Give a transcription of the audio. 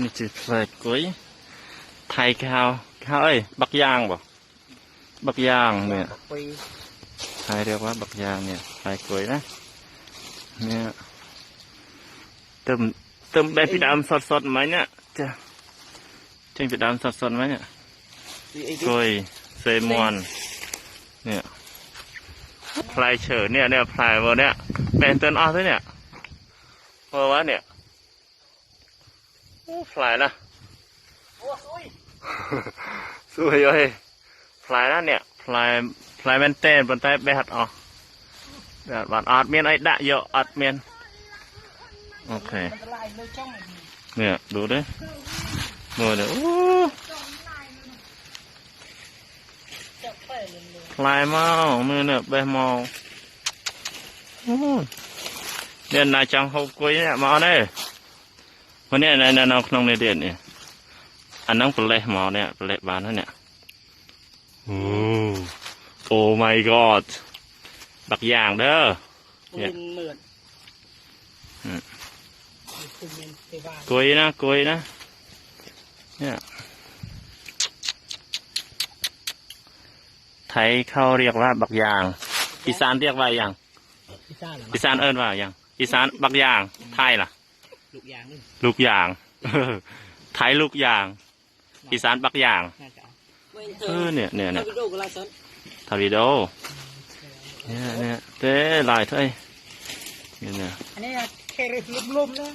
นี่จะแปลกกุ้ยไทยข้าวข้าวเอ้ยบักยางบ่บักยางเนี่ยปีไทยเรียกว่าบักยางเนี่ยไทยกุ้ยนะ เนี่ยเติมเติมแบบพี่ดำสดๆไหมเนี่ยจะเช่งพี่ดำสดๆไหมเนี่ยนี่ไอ้กล้วยเซมอน เนี่ยพลายเฉอเนี่ยเนี่ยพลายวัเนี่ยเป็นเตือนออด้วยเนี่ยเพราะว่าเนี่ย โอ้พลายนะโอ้ยสวยเลยพลายนะเนี่ยพลายพลายแมนเต้นบนใต้แบดอ๋อแบบบานออดเมียนไอ้ดะเยอะออดเมียนโอเคมันจะไล่เลยจ้องไอ้นี่เนี่ยดูดิดูดิโอ้จะเปิดเลยเลยพลายเมามือเนี่ยใบเมาโอ้เนี่ยนายจังเขากุยเนี่ยมาเอาเนี่ย วันนี้นายนายน้องน้องในเดือนเนี่ยอันนั้นเป็นเละหมอเนี่ยเป็นเละบานนั่นเนี่ยโอ้โอ้ my god บักอย่างเด้อเนี่เนี่ยยเหมือนอืมคุณเป็นเทวากุยนะกุยนะ เนี่ยไทยเขาเรียกว่าบักยาง อีสานเรียกว่าอย่างพิซซ่าเหรออีสานเอิ้นว่าอย่างอีสานบักยาง ไทยล่ะ ลูกยางนี่ลูกยางไทยลูกยาง อีสานบักยางน่าจะเอาเออเนี่ยเนี่ยเนี่ยวิดีโอก็ไล่ซ้อนทาวิโดเนี่ยเนี่ยเต้หลายเท่าไอ้เนี่ยเนี่ยอันนี้แค่เรื่องลุ่มๆนะ